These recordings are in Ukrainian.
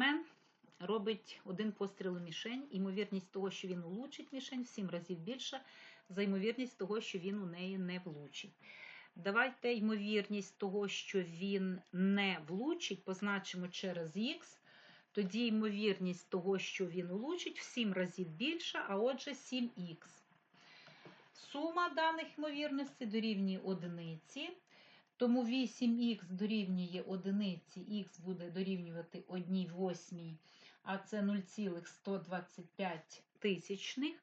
спортсмен робить один постріл у мішень. Ймовірність того, що він улучить мішень, в 7 разів більша за ймовірність того, що він у неї не влучить. Давайте ймовірність того, що він не влучить, позначимо через х. Тоді ймовірність того, що він улучить, в 7 разів більша, а отже 7х. Сума даних ймовірностей дорівнює одиниці. Тому 8х дорівнює одиниці, х буде дорівнювати 1 восьмій, а це 0,125 тисячних.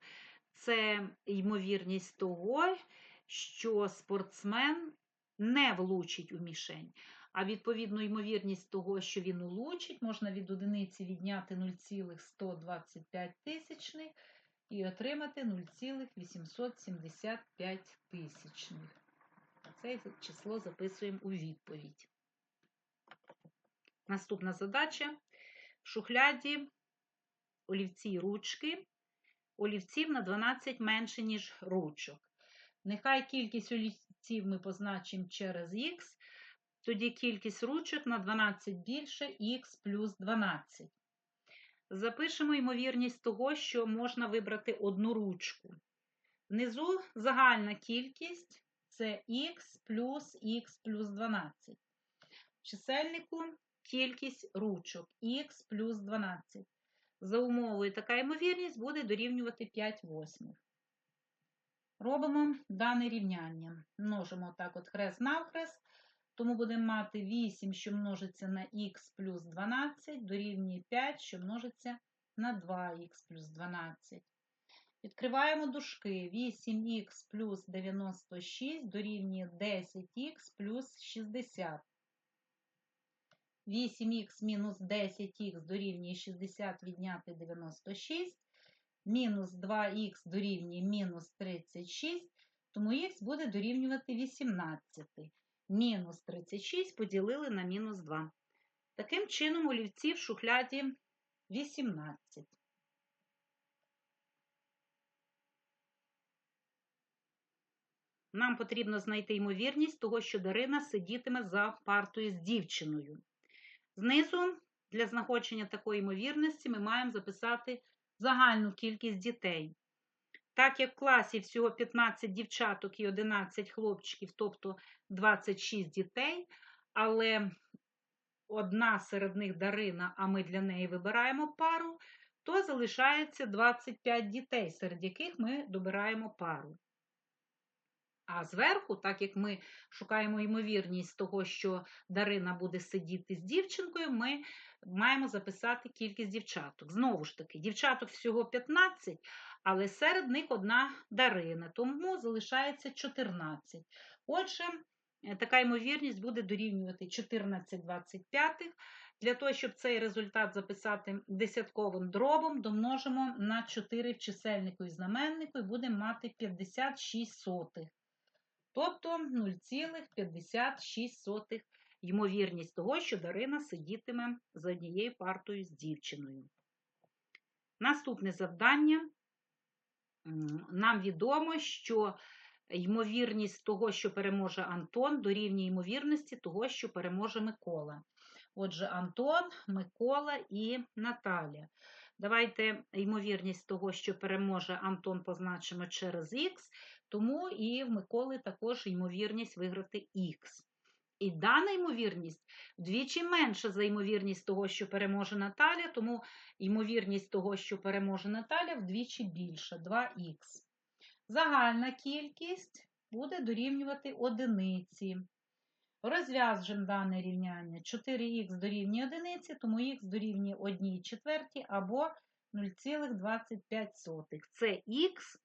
Це ймовірність того, що спортсмен не влучить у мішень. А відповідно, ймовірність того, що він улучить, можна від одиниці відняти 0,125 тисячних і отримати 0,875 тисячних. Це число записуємо у відповідь. Наступна задача. В шухляді олівці ручки. Олівців на 12 менше, ніж ручок. Нехай кількість олівців ми позначимо через х, тоді кількість ручок на 12 більше х плюс 12. Запишемо ймовірність того, що можна вибрати одну ручку. Внизу загальна кількість це х плюс х плюс 12. В чисельнику кількість ручок х плюс 12. За умовою така ймовірність буде дорівнювати 5 восьмих. Робимо дане рівняння. Множимо так от хрест навхрест, тому будемо мати 8, що множиться на х плюс 12, дорівнює 5, що множиться на 2х плюс 12. Відкриваємо дужки. 8х плюс 96 дорівнює 10х плюс 60. 8х мінус 10х дорівнює 60 відняти 96. Мінус 2х дорівнює мінус 36, тому х буде дорівнювати 18. Мінус 36 поділили на мінус 2. Таким чином, олівці в шухляді 18. Нам потрібно знайти ймовірність того, що Дарина сидітиме за партою з дівчиною. Знизу для знаходження такої ймовірності ми маємо записати загальну кількість дітей. Так як в класі всього 15 дівчаток і 11 хлопчиків, тобто 26 дітей, але одна серед них Дарина, а ми для неї вибираємо пару, то залишається 25 дітей, серед яких ми добираємо пару. А зверху, так як ми шукаємо ймовірність того, що Дарина буде сидіти з дівчинкою, ми маємо записати кількість дівчаток. Знову ж таки, дівчаток всього 15, але серед них одна Дарина, тому залишається 14. Отже, е, така ймовірність буде дорівнювати 14 25. Для того, щоб цей результат записати десятковим дробом, домножимо на 4 в чисельнику і знаменнику і будемо мати 56 сотих. Тобто 0,56 ймовірність того, що Дарина сидітиме за однією партою з дівчиною. Наступне завдання. Нам відомо, що ймовірність того, що переможе Антон, дорівнює ймовірності того, що переможе Микола. Отже, Антон, Микола і Наталя. Давайте ймовірність того, що переможе Антон, позначимо через х, тому і в Миколи також ймовірність виграти х. І дана ймовірність вдвічі менша за ймовірність того, що переможе Наталя, тому ймовірність того, що переможе Наталя, вдвічі більша 2х. Загальна кількість буде дорівнювати одиниці. Розв'яжемо дане рівняння. 4х дорівнює одиниці, тому х дорівнює 1 четверті або 0,25. Це х.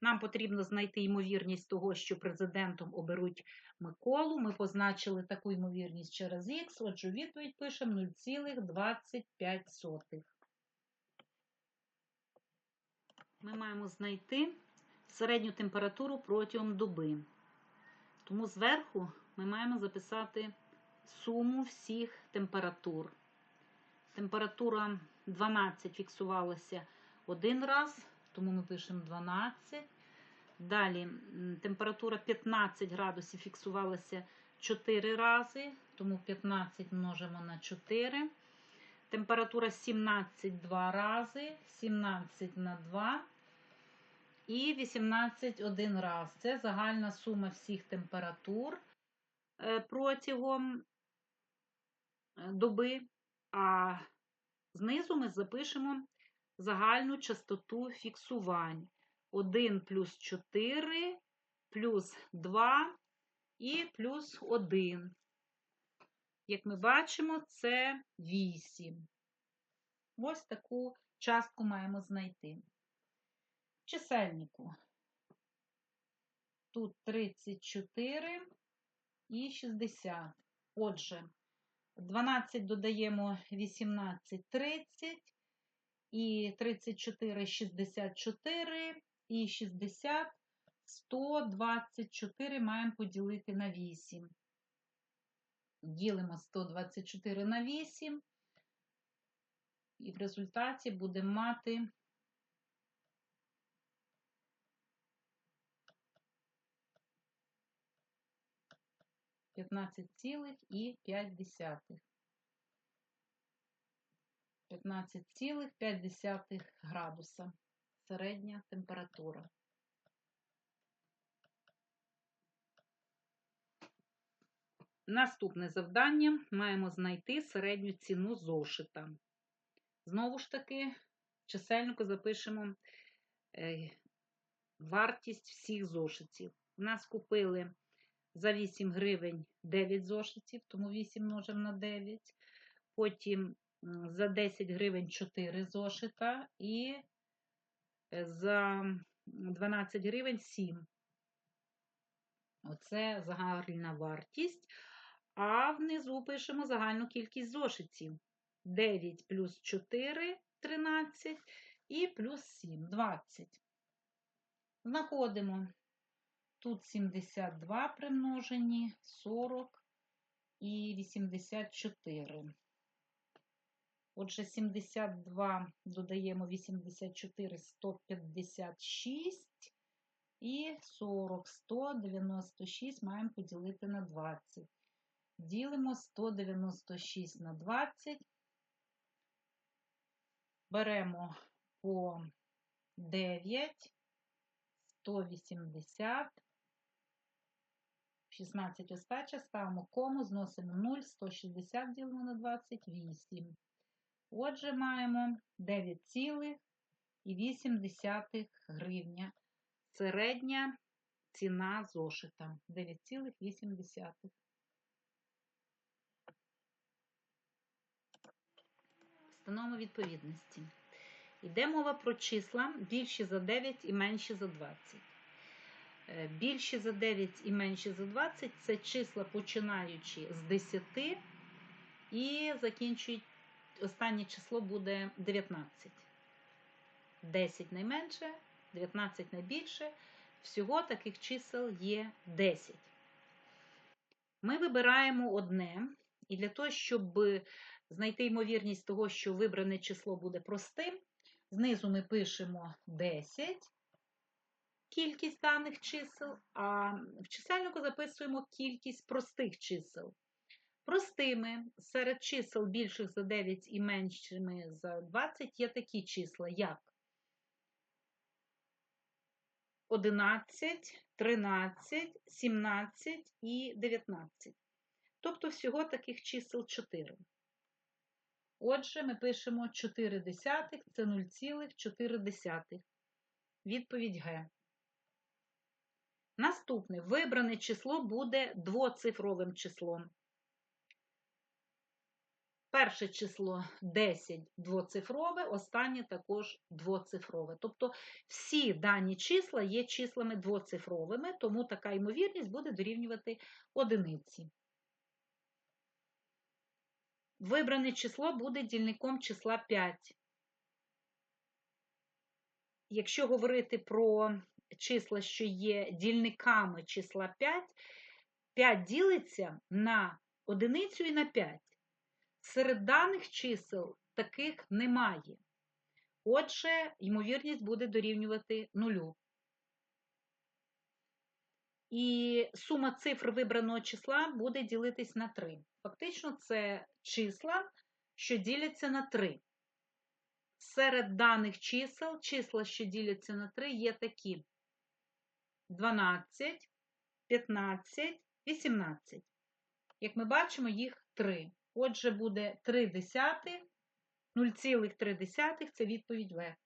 Нам потрібно знайти ймовірність того, що президентом оберуть Миколу. Ми позначили таку ймовірність через х, отже, відповідь пишемо 0,25. Ми маємо знайти середню температуру протягом доби. Тому зверху ми маємо записати суму всіх температур. Температура 12 фіксувалася один раз, тому ми пишемо 12. Далі температура 15 градусів фіксувалася 4 рази, тому 15 множимо на 4. температура 17 два рази, 17 на 2 і 18 один раз. Це загальна сума всіх температур протягом е, доби. А знизу ми запишемо загальну частоту фіксувань. 1 плюс 4 плюс 2 і плюс 1. Як ми бачимо, це 8. Ось таку частку маємо знайти. Чисельнику. Тут 34 і 60. Отже, 12 додаємо 18, 30, і 34, 64, і 60, 124 маємо поділити на 8. Ділимо 124 на 8, і в результаті будемо мати 15,5. 15,5 градуса середня температура. Наступне завдання маємо знайти середню ціну зошита. Знову ж таки, чисельнику запишемо е, вартість всіх зошитів. У нас купили за 8 гривень 9 зошитів, тому 8 множимо на 9. Потім за 10 гривень 4 зошита і е, за 12 гривень 7. Оце загальна вартість. А внизу пишемо загальну кількість зошитів. 9 плюс 4 13 і плюс 7 20. Знаходимо тут 72 примножені, 40 і 84. Отже, 72 додаємо 84, 156 і 40, 196 маємо поділити на 20. Ділимо 196 на 20. Беремо по 9, 180, 16 остача, ставимо кому, зносимо 0, 160 ділимо на 28. Отже, маємо 9,8 гривня. Середня ціна зошита 9,8. Встановимо відповідності. Йде мова про числа більші за 9 і менші за 20. Е, більші за 9 і менші за 20 це числа починаючи з 10 і закінчують останнє число буде 19. 10 найменше, 19 найбільше. Всього таких чисел є 10. Ми вибираємо одне, і для того, щоб знайти ймовірність того, що вибране число буде простим, знизу ми пишемо 10, кількість даних чисел, а в чисельнику записуємо кількість простих чисел. Простими серед чисел більших за 9 і меншими за 20 є такі числа, як 11, 13, 17 і 19. Тобто всього таких чисел 4. Отже, ми пишемо 4 десятих, це 0,4. Відповідь Г. Наступне вибране число буде двоцифровим числом. Перше число 10 двоцифрове, останнє також двоцифрове. Тобто всі дані числа є числами двоцифровими, тому така ймовірність буде дорівнювати одиниці. Вибране число буде дільником числа 5. Якщо говорити про числа, що є дільниками числа 5, 5 ділиться на одиницю і на 5. Серед даних чисел таких немає. Отже, ймовірність буде дорівнювати нулю. І сума цифр вибраного числа буде ділитись на 3. Фактично, це числа, що діляться на 3. Серед даних чисел, числа, що діляться на 3, є такі 12, 15, 18. Як ми бачимо, їх 3. Отже, буде 3 десятих, 0,3 це відповідь В.